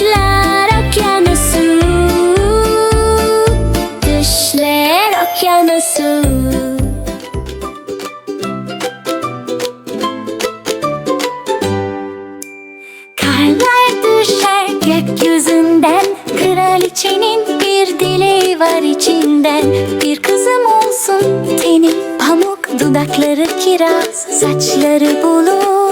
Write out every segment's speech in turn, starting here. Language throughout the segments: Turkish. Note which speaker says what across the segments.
Speaker 1: Düşler okyanusu Düşler okyanusu. Karlar düşer gökyüzünden Kraliçenin bir dileği var içinden. Bir kızım olsun teni pamuk Dudakları kiraz saçları bulut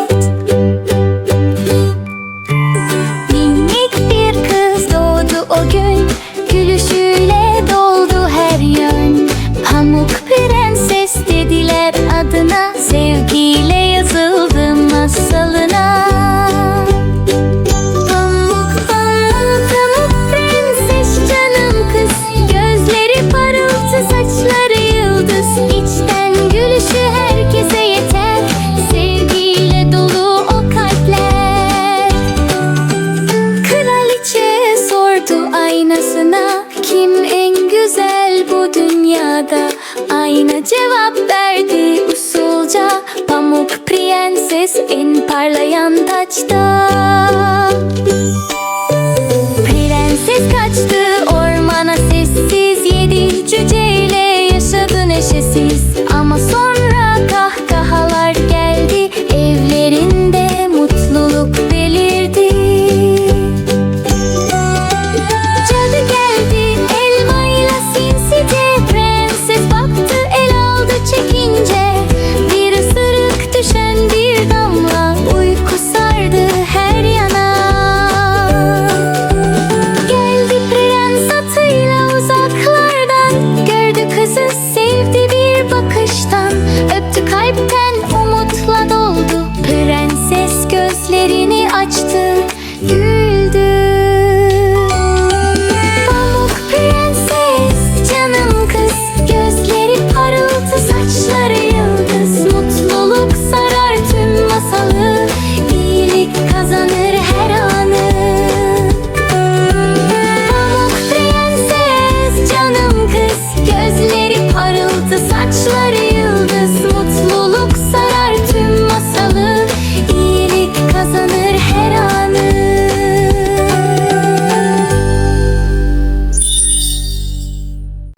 Speaker 1: dünyada Ayna cevap verdi usulca. Pamuk prenses en parlayan taçta